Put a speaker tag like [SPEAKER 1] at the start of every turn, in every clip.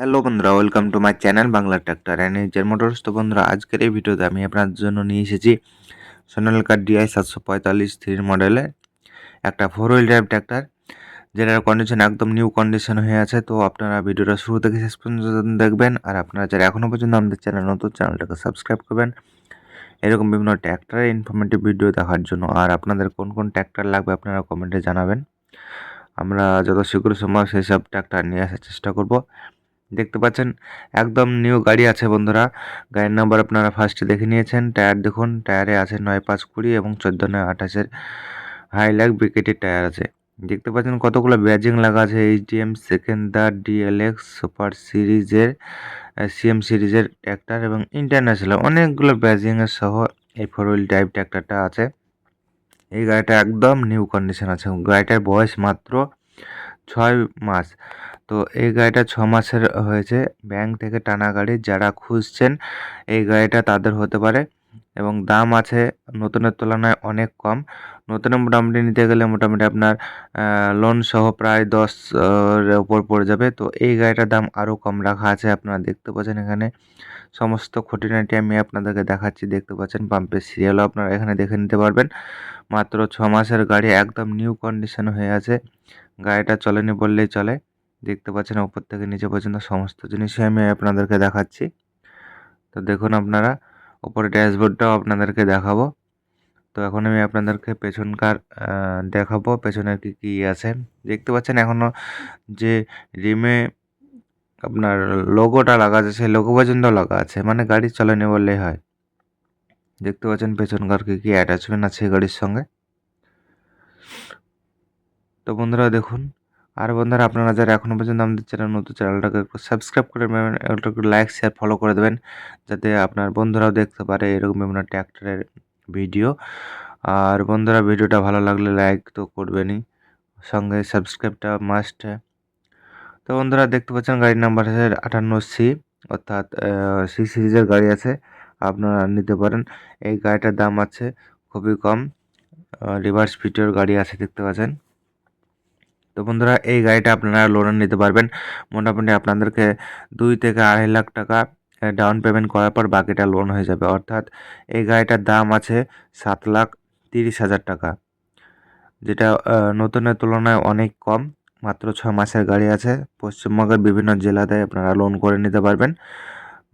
[SPEAKER 1] Hello বন্ধুরা welcome to my channel Bangla tractor and নিজের motors তো বন্ধুরা, আজকের এই ভিডিওতে আমি আপনাদের জন্য নিয়ে এসেছি সোনালিকা ডিআই সাতশো পঁয়তাল্লিশ থ্রি মডেলের একটা ফোর হুইল ড্রাইভ ট্র্যাক্টর যেটার কন্ডিশন একদম নিউ কন্ডিশন হয়ে আছে। তো আপনারা ভিডিওটা শুরু থেকে শেষ পর্যন্ত দেখবেন, আর আপনারা যারা এখনও পর্যন্ত আমাদের চ্যানেল নতুন চ্যানেলটাকে সাবস্ক্রাইব করবেন। এরকম বিভিন্ন ট্র্যাক্টরের ইনফরমেটিভ ভিডিও দেখার জন্য, আর আপনাদের কোন কোন ট্র্যাক্টর লাগবে আপনারা কমেন্টে জানাবেন। আমরা যত শীঘ্র সম্ভব সেই সব ট্র্যাক্টর নিয়ে আসার চেষ্টা করব। দেখতে পাচ্ছেন, একদম নিউ গাড়ি আছে বন্ধুরা। গাড়ির নাম্বার আপনারা ফার্স্টে দেখে নিয়েছেন। টায়ার দেখুন টায়ারে আছে নয় পাঁচ কুড়ি এবং চোদ্দ নয় আঠাশের হাইল্যাক ব্রিকেটের টায়ার আছে। দেখতে পাচ্ছেন কতগুলো ব্যাজিং লাগা আছে এইচডিএম সেকেন্ডার ডিএলএক্স সুপার সিরিজের সিএম সিরিজের ট্র্যাক্টর এবং ইন্টারন্যাশনাল অনেকগুলো ব্যাজিংয়ের সহ এই ফোর হুইল ড্রাইভ ট্র্যাক্টরটা আছে। এই গাড়িটা একদম নিউ কন্ডিশন আছে। গাড়িটার বয়স মাত্র ছয় মাস। তো এই গাড়িটা ছ মাসের হয়েছে। ব্যাংক থেকে টানা গাড়ি যারা খুঁজছেন, এই গাড়িটা তাদের হতে পারে এবং দাম আছে নতুনের তুলনায় অনেক কম। নতুনে মোটামুটি নিতে গেলে মোটামুটি আপনার লোন সহ প্রায় দশ ওপর পড়ে যাবে। তো এই গাড়িটার দাম আরও কম রাখা আছে আপনারা দেখতে পাচ্ছেন এখানে। সমস্ত খুঁটিনাটি আমি আপনাদেরকে দেখাচ্ছি, দেখতে পাচ্ছেন। পাম্পের সিরিয়ালও আপনারা এখানে দেখে নিতে পারবেন। মাত্র ছ মাসের গাড়ি একদম নিউ কন্ডিশন হয়ে আছে। গাড়িটা চলেনি বললেই চলে। দেখতে পাচ্ছেন ওপর থেকে নিচে পর্যন্ত সমস্ত জিনিসই আমি আপনাদেরকে দেখাচ্ছি। তো দেখুন আপনারা ওপরে ড্যাশবোর্ডটাও আপনাদেরকে দেখাবো। তো এখন আমি আপনাদেরকে পেছনকার দেখাবো, পেছনের কী কী আছে। দেখতে পাচ্ছেন এখনও যে রিমে আপনার লোগোটা লাগা আছে, সেই লোগো পর্যন্ত লাগা আছে মানে গাড়ি চলেনি বললেই হয়। দেখতে পাচ্ছেন পেছনকার কী কী অ্যাটাচমেন্ট আছে গাড়ির সঙ্গে। তো বন্ধুরা দেখুন, আর বন্ধুরা আপনারা যারা এখনও পর্যন্ত আমাদের চ্যানেল নতুন চ্যানেলটাকে একটু সাবস্ক্রাইব করে নেবেন, একটু লাইক শেয়ার ফলো করে দেবেন, যাতে আপনার বন্ধুরাও দেখতে পারে এরকম বিভিন্ন ট্র্যাক্টরের ভিডিও আর বন্ধুরা ভিডিওটা ভালো লাগলে লাইক তো করবেনই, সঙ্গে সাবস্ক্রাইবটা মাস্ট তো বন্ধুরা দেখতে পাচ্ছেন গাড়ির নাম্বার আছে আটান্ন সি অর্থাৎ সি সিরিজের গাড়ি আছে, আপনারা নিতে পারেন। এই গাড়িটার দাম আছে খুবই কম রিভার্স ফিটের গাড়ি আছে দেখতে পাচ্ছেন। তো বন্ধুরা, এই গাড়িটা আপনারা লোনে নিতে পারবেন। মোটামুটি আপনাদেরকে দুই থেকে আড়াই লাখ টাকা ডাউন পেমেন্ট করার পর বাকিটা লোন হয়ে যাবে। অর্থাৎ এই গাড়িটার দাম আছে সাত লাখ তিরিশ হাজার টাকা, যেটা নতুনের তুলনায় অনেক কম। মাত্র ছ মাসের গাড়ি আছে। পশ্চিমবঙ্গের বিভিন্ন জেলাতে আপনারা লোন করে নিতে পারবেন।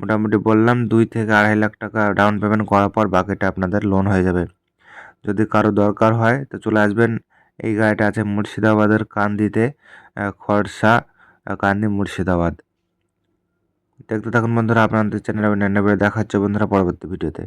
[SPEAKER 1] মোটামুটি বললাম, দুই থেকে আড়াই লাখ টাকা ডাউন পেমেন্ট করার পর বাকিটা আপনাদের লোন হয়ে যাবে। যদি কারও দরকার হয়, তো চলে আসবেন এই গাড়িটা আছে মুর্শিদাবাদের কান্দিতে খরসা কান্দি মুর্শিদাবাদ। দেখতে থাকুন বন্ধুরা, আপনাদের চ্যানেল আমি নেবে দেখাচ্ছে বন্ধুরা পরবর্তী ভিডিওতে।